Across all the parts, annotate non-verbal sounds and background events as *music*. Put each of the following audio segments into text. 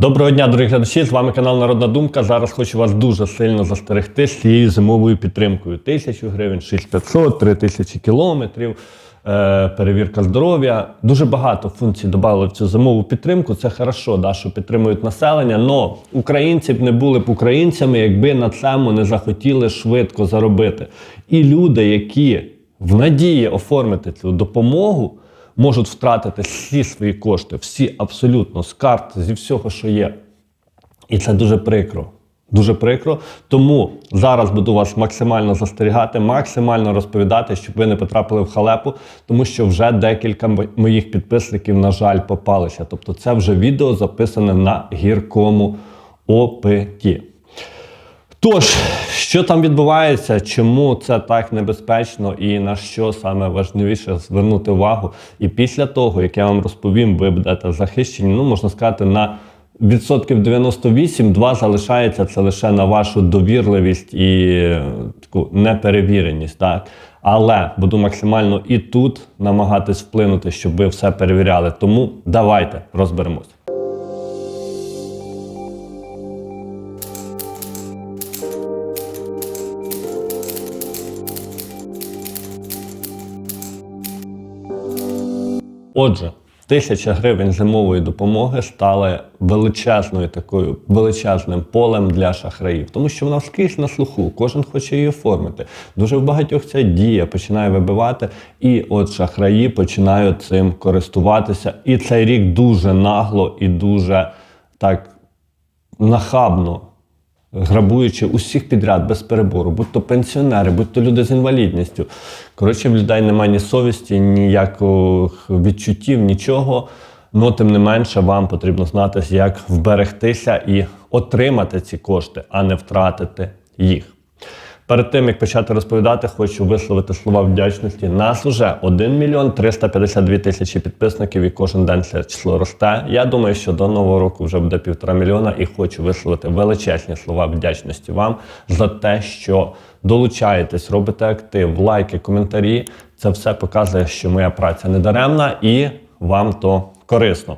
Доброго дня, дорогі глядачі! З вами канал Народна Думка. Зараз хочу вас дуже сильно застерегти з цією зимовою підтримкою. Тисячу гривень, 6500, 3000 кілометрів, е, перевірка здоров'я. Дуже багато функцій додали в цю зимову підтримку. Це хорошо, да, що підтримують населення. Но українці б не були б українцями, якби на цьому не захотіли швидко заробити. І люди, які в надії оформити цю допомогу можуть втратити всі свої кошти, всі абсолютно з карт, зі всього, що є. І це дуже прикро. Дуже прикро. Тому зараз буду вас максимально застерігати, максимально розповідати, щоб ви не потрапили в халепу, тому що вже декілька моїх підписників, на жаль, попалися. Тобто, це вже відео записане на гіркому опиті. Тож, що там відбувається, чому це так небезпечно і на що саме важливіше звернути увагу? І після того, як я вам розповім, ви будете захищені, ну можна сказати, на відсотків 98, 2 залишається це лише на вашу довірливість і е, таку неперевіреність. Так? Але буду максимально і тут намагатись вплинути, щоб ви все перевіряли. Тому давайте розберемось. Отже, тисяча гривень зимової допомоги стали величезною такою величезним полем для шахраїв, тому що вона скрізь на слуху, кожен хоче її оформити. Дуже в багатьох ця дія починає вибивати, і от шахраї починають цим користуватися. І цей рік дуже нагло і дуже так нахабно грабуючи усіх підряд без перебору, будь то пенсіонери, будь то люди з інвалідністю. Коротше, в людей немає ні совісті, ніяких відчуттів, нічого. Ну, тим не менше, вам потрібно знати, як вберегтися і отримати ці кошти, а не втратити їх. Перед тим як почати розповідати, хочу висловити слова вдячності. Нас уже 1 мільйон 352 тисячі підписників, і кожен день це число росте. Я думаю, що до нового року вже буде півтора мільйона, і хочу висловити величезні слова вдячності вам за те, що долучаєтесь, робите актив, лайки, коментарі. Це все показує, що моя праця не даремна і вам то корисно.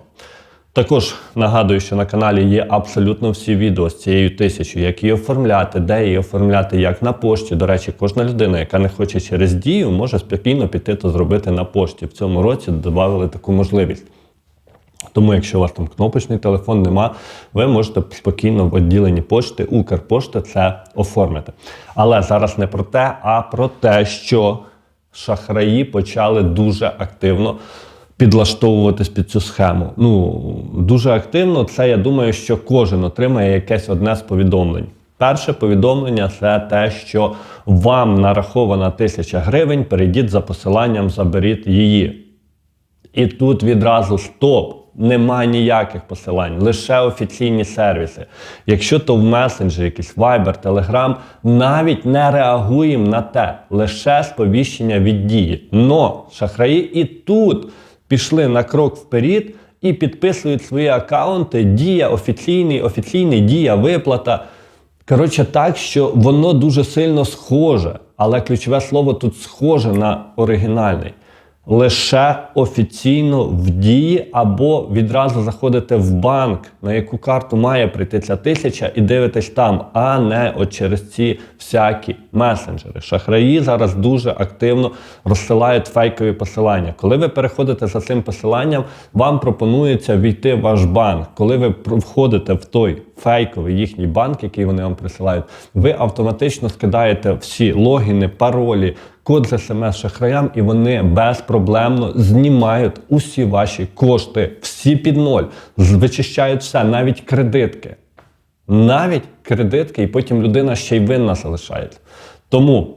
Також нагадую, що на каналі є абсолютно всі відео з цією тисячою, як її оформляти, де її оформляти, як на пошті. До речі, кожна людина, яка не хоче через дію, може спокійно піти то зробити на пошті. В цьому році додали таку можливість. Тому, якщо у вас там кнопочний телефон нема, ви можете спокійно в відділенні пошти, Укрпошти це оформити. Але зараз не про те, а про те, що шахраї почали дуже активно підлаштовуватись під цю схему. Ну, дуже активно. Це я думаю, що кожен отримає якесь одне з повідомлень. Перше повідомлення це те, що вам нарахована тисяча гривень, перейдіть за посиланням, заберіть її. І тут відразу стоп. Нема ніяких посилань, лише офіційні сервіси. Якщо то в месенджері, якийсь Viber, Telegram, навіть не реагуємо на те, лише сповіщення від дії. Но шахраї і тут пішли на крок вперед і підписують свої акаунти. Дія офіційний, офіційний дія, виплата. Коротше, так, що воно дуже сильно схоже, але ключове слово тут схоже на оригінальний. Лише офіційно в дії або відразу заходите в банк, на яку карту має прийти ця тисяча, і дивитесь там, а не от через ці всякі месенджери. Шахраї зараз дуже активно розсилають фейкові посилання. Коли ви переходите за цим посиланням, вам пропонується війти в ваш банк. Коли ви входите в той фейковий їхній банк, який вони вам присилають, ви автоматично скидаєте всі логіни, паролі, код з смс шахраям, і вони безпроблемно знімають усі ваші кошти, всі під ноль, вичищають все, навіть кредитки. Навіть кредитки, і потім людина ще й винна залишається. Тому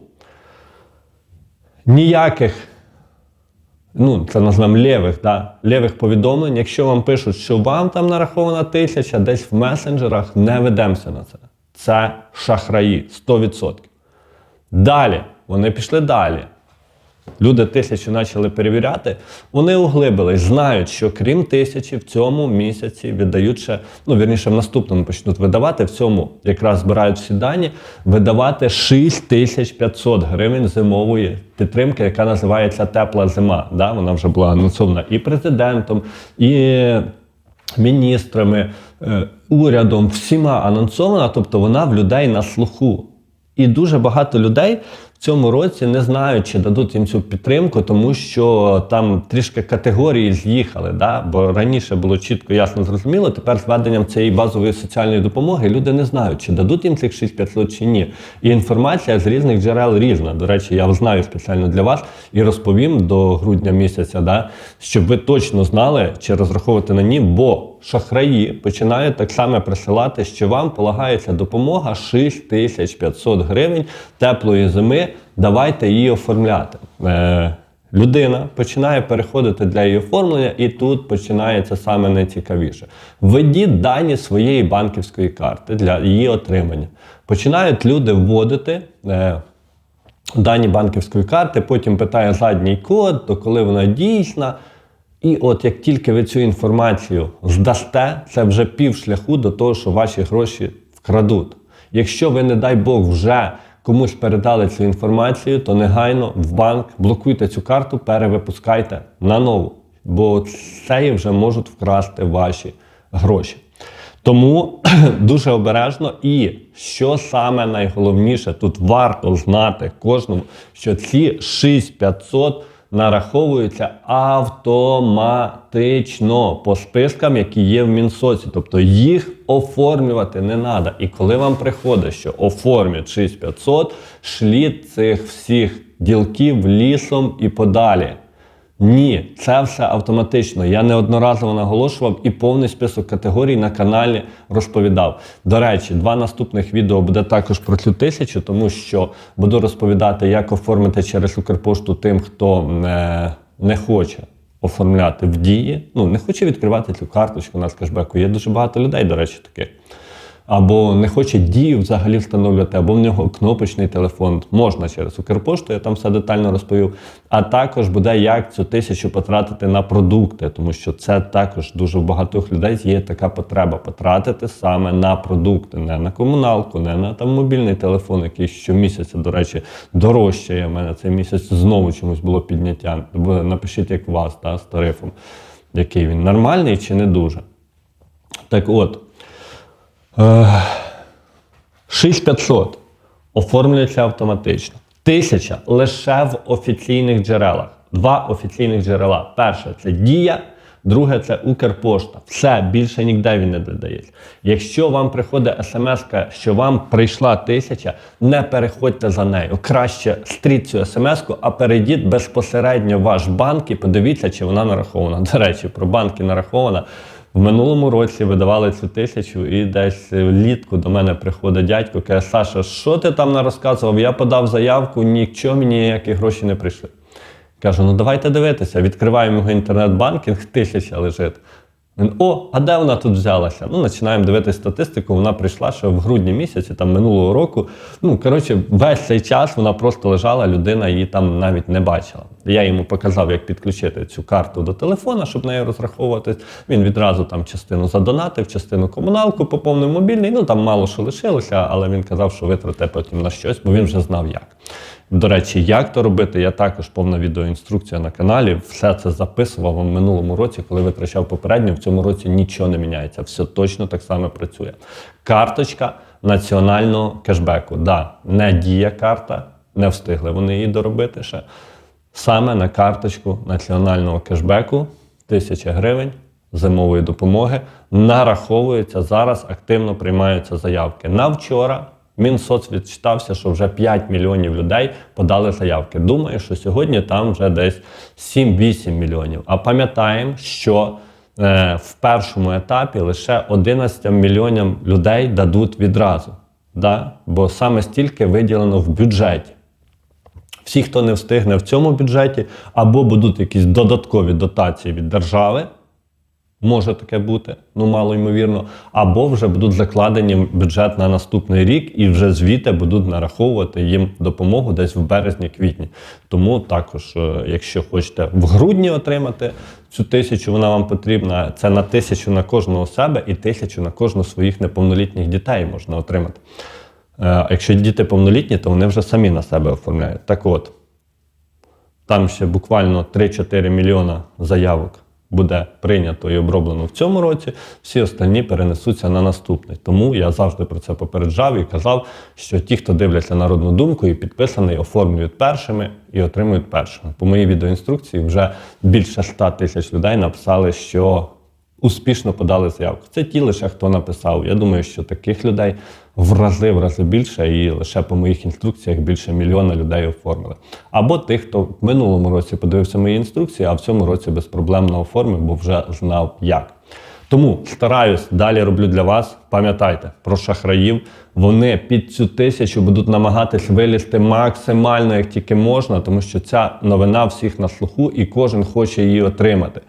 ніяких, ну, це назвемо лівих, да, лівих повідомлень, якщо вам пишуть, що вам там нарахована тисяча, десь в месенджерах, не ведемося на це. Це шахраї 100%. Далі, вони пішли далі. Люди тисячу почали перевіряти, вони углибились, знають, що крім тисячі в цьому місяці віддають ще, ну вірніше, в наступному почнуть видавати, в цьому якраз збирають всі дані, видавати 6500 гривень зимової підтримки, яка називається Тепла зима. Да? Вона вже була анонсована і президентом, і міністрами, е, урядом, всіма анонсована, тобто вона в людей на слуху. І дуже багато людей цьому році не знають, чи дадуть їм цю підтримку, тому що там трішки категорії з'їхали. Да? Бо раніше було чітко, ясно, зрозуміло. Тепер з введенням цієї базової соціальної допомоги люди не знають, чи дадуть їм цих 6500 чи ні. І інформація з різних джерел різна. До речі, я знаю спеціально для вас і розповім до грудня місяця, да? щоб ви точно знали, чи розраховувати на ні, бо шахраї починають так само присилати, що вам полагається допомога 6500 гривень теплої зими. Давайте її оформляти. Е, людина починає переходити для її оформлення, і тут починається саме найцікавіше. Введіть дані своєї банківської карти для її отримання. Починають люди вводити. Е, Дані банківської карти, потім питає задній код, то коли вона дійсна. І от як тільки ви цю інформацію здасте, це вже пів шляху до того, що ваші гроші вкрадуть. Якщо ви, не дай Бог, вже комусь передали цю інформацію, то негайно в банк блокуйте цю карту, перевипускайте на нову. Бо це вже можуть вкрасти ваші гроші. Тому *clears throat* дуже обережно і що саме найголовніше, тут варто знати кожному, що ці 6500 нараховуються автоматично по спискам, які є в Мінсоці. Тобто їх оформлювати не треба. І коли вам приходить, що оформлять 6500, шліть цих всіх ділків лісом і подалі. Ні, це все автоматично. Я неодноразово наголошував і повний список категорій на каналі розповідав. До речі, два наступних відео буде також про цю тисячу, тому що буду розповідати, як оформити через Укрпошту тим, хто не, не хоче оформляти в дії. Ну, не хоче відкривати цю карточку на кешбеку. Є дуже багато людей, до речі, таких або не хоче дію взагалі встановлювати, або в нього кнопочний телефон. Можна через Укрпошту, я там все детально розповів. А також буде як цю тисячу потратити на продукти, тому що це також дуже в багатьох людей є така потреба потратити саме на продукти, не на комуналку, не на там мобільний телефон, який щомісяця, до речі, дорожчає. У мене цей місяць знову чомусь було підняття. Напишіть, як вас та, з тарифом, який він нормальний чи не дуже. Так от. 6500 оформлюється автоматично. Тисяча лише в офіційних джерелах. Два офіційних джерела. Перше це Дія, друге це Укрпошта. Все, більше ніде він не додається. Якщо вам приходить смс, що вам прийшла тисяча, не переходьте за нею. Краще стріть цю смс, а перейдіть безпосередньо в ваш банк і подивіться, чи вона нарахована. До речі, про банки нарахована. В минулому році видавали цю тисячу, і десь влітку до мене приходить дядько, каже, Саша, що ти там нарозказував? Я подав заявку, нічого мені ніякі гроші не прийшли. Кажу, ну давайте дивитися. Відкриваємо його інтернет-банкінг, тисяча лежить. Він, О, а де вона тут взялася? Ну, починаємо дивитися статистику. Вона прийшла ще в грудні місяці, там минулого року. Ну, коротше, весь цей час вона просто лежала, людина її там навіть не бачила. Я йому показав, як підключити цю карту до телефона, щоб нею розраховуватись. Він відразу там частину задонатив, частину комуналку поповнив мобільний. Ну там мало що лишилося, але він казав, що витрате потім на щось, бо він вже знав як. До речі, як то робити, я також повна відеоінструкція на каналі. Все це записував в минулому році, коли витрачав попередньо. В цьому році нічого не міняється. Все точно так само працює. Карточка національного кешбеку. Да, не дія карта, не встигли вони її доробити ще. Саме на карточку національного кешбеку 1000 гривень зимової допомоги нараховується зараз. Активно приймаються заявки. На вчора Мінсоц відчитався, що вже 5 мільйонів людей подали заявки. Думаю, що сьогодні там вже десь 7-8 мільйонів. А пам'ятаємо, що е, в першому етапі лише 11 мільйонів людей дадуть відразу. Да? Бо саме стільки виділено в бюджеті. Всі, хто не встигне в цьому бюджеті, або будуть якісь додаткові дотації від держави. Може таке бути, ну мало ймовірно, або вже будуть закладені бюджет на наступний рік, і вже звідти будуть нараховувати їм допомогу десь в березні-квітні. Тому також, е, якщо хочете в грудні отримати цю тисячу, вона вам потрібна. Це на тисячу на кожного себе і тисячу на кожну своїх неповнолітніх дітей можна отримати. Е, якщо діти повнолітні, то вони вже самі на себе оформляють. Так от, там ще буквально 3-4 мільйона заявок буде прийнято і оброблено в цьому році, всі остальні перенесуться на наступний. Тому я завжди про це попереджав і казав, що ті, хто дивляться народну думку і підписаний, оформлюють першими і отримують першими. По моїй відеоінструкції вже більше 100 тисяч людей написали, що успішно подали заявку. Це ті лише хто написав. Я думаю, що таких людей в рази в рази більше, і лише по моїх інструкціях більше мільйона людей оформили. Або тих, хто в минулому році подивився мої інструкції, а в цьому році безпроблемно оформив, бо вже знав як. Тому стараюсь, далі роблю для вас. Пам'ятайте про шахраїв. Вони під цю тисячу будуть намагатись вилізти максимально, як тільки можна, тому що ця новина всіх на слуху, і кожен хоче її отримати.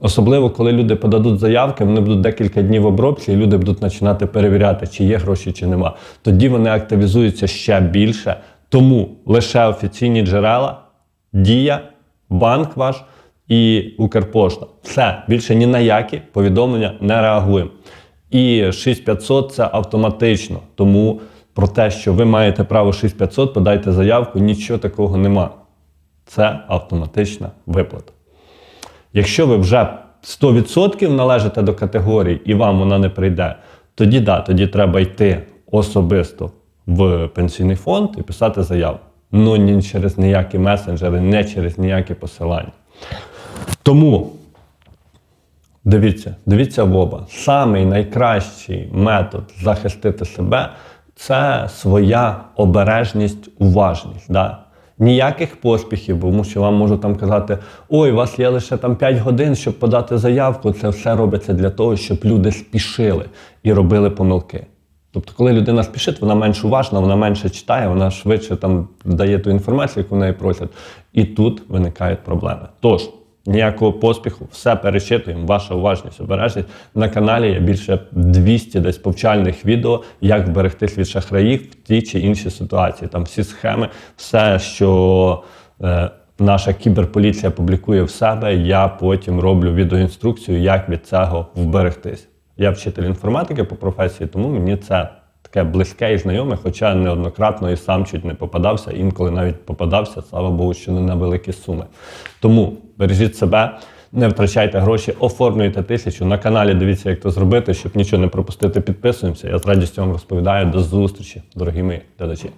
Особливо, коли люди подадуть заявки, вони будуть декілька днів в обробці, і люди будуть починати перевіряти, чи є гроші, чи нема. Тоді вони активізуються ще більше. Тому лише офіційні джерела, дія, банк ваш і Укрпошта. Все, більше ні на які повідомлення не реагуємо. І 6500 це автоматично. Тому про те, що ви маєте право 6500, подайте заявку, нічого такого нема. Це автоматична виплата. Якщо ви вже 100% належите до категорії і вам вона не прийде, тоді да, тоді треба йти особисто в пенсійний фонд і писати заяву. Ну ні через ніякі месенджери, не через ніякі посилання. Тому дивіться, дивіться в оба. Самий найкращий метод захистити себе це своя обережність, уважність. Да? Ніяких поспіхів, тому що вам можуть там казати, ой, у вас є лише там 5 годин, щоб подати заявку. Це все робиться для того, щоб люди спішили і робили помилки. Тобто, коли людина спішить, вона менш уважна, вона менше читає, вона швидше там дає ту інформацію, яку неї просять. І тут виникають проблеми. Тож, ніякого поспіху, все перечитуємо, ваша уважність, обережність. На каналі є більше 200 десь повчальних відео, як вберегтись від шахраїв в ті чи інші ситуації. Там всі схеми, все, що е, наша кіберполіція публікує в себе, я потім роблю відеоінструкцію, як від цього вберегтись. Я вчитель інформатики по професії, тому мені це таке близьке і знайоме, хоча неоднократно і сам чуть не попадався, інколи навіть попадався, слава Богу, що не на великі суми. Тому бережіть себе, не втрачайте гроші, оформлюйте тисячу. На каналі дивіться, як це зробити, щоб нічого не пропустити. Підписуємося. Я з радістю вам розповідаю. До зустрічі, дорогі мої глядачі.